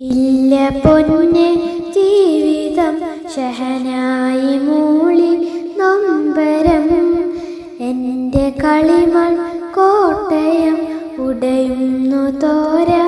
ഇല്ല പൊന്നെ ജീവിതം ശഹനായി മൂളി നൊമ്പരം. എന്റെ കളിമൺ കോട്ടയം ഉടയുന്നു തോര.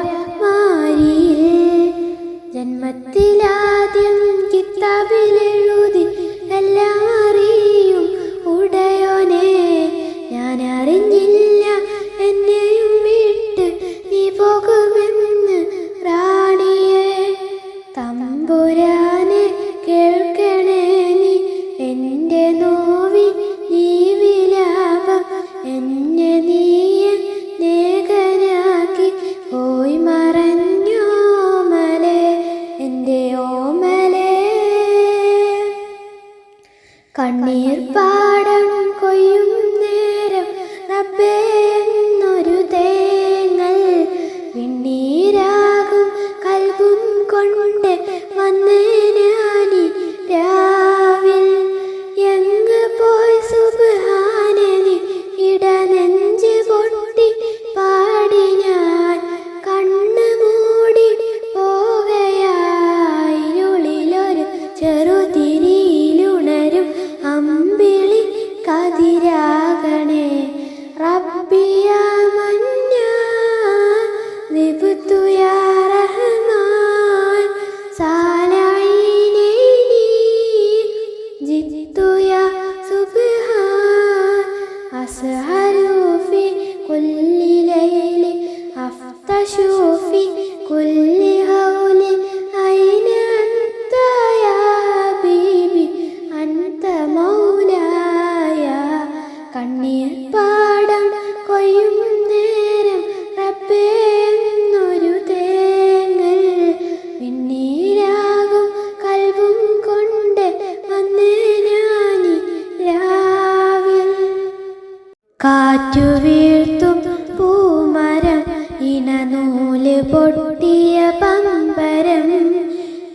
കാറ്റു വീഴ്ത്തും പൂമരം ഇണനൂൽ പൊട്ടിയ പമ്പരം.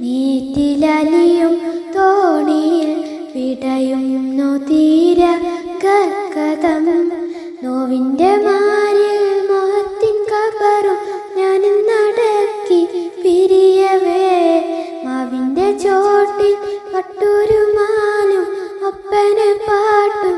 നീറ്റിലലിയും തോണിയിൽ വിടയുന്നു തീര കഥം നോവിന്റെ മാരിൽ മോഹത്തിൻ കബറും ഞാൻ നടക്കി പിരിയവേ. മാവിന്റെ ചോട്ടിൽ പട്ടൊരു മാലും ഒപ്പന പാട്ടും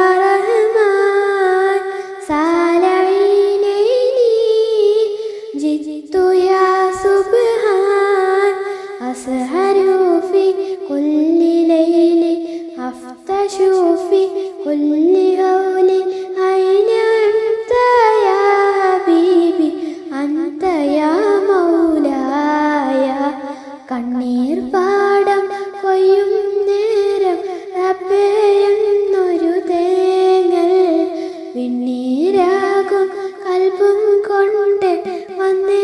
കൊണ്ട് വന്നേ